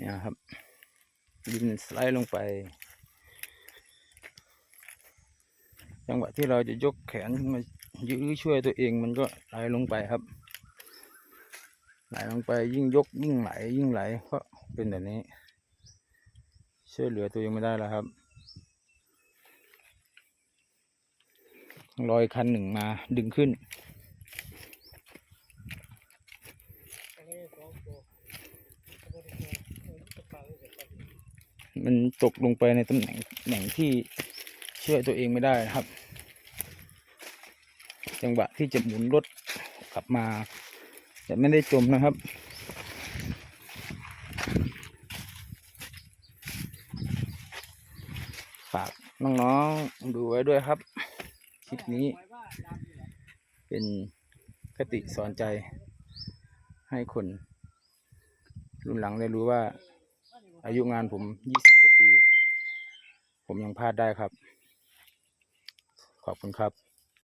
เนี่ยครับดินสไลด์ลงไป จังหวะที่เราจะยกแขนขึ้นมายื้อช่วยตัวเองมันก็ไหลลงไปครับ ไหลลงไปยิ่งยกยิ่งไหลยิ่งไหลก็เป็นแบบนี้ ช่วยเหลือตัวเองไม่ได้แล้วครับรอยคันหนึ่งมาดึงขึ้น มันตกลงไปในตำแหน่งแหน่งที่ช่วยตัวเองไม่ได้นะครับ จังหวะที่จะหมุนรถกลับมา แต่ไม่ได้จมนะครับฝากน้องๆดูไว้ด้วยครับ คลิปนี้ เป็นคติสอนใจให้คนรุ่นหลังได้รู้ว่า อายุงานผมยี่สิบกว่าปี ผมยังพลาดได้ครับ ขอบคุณครับ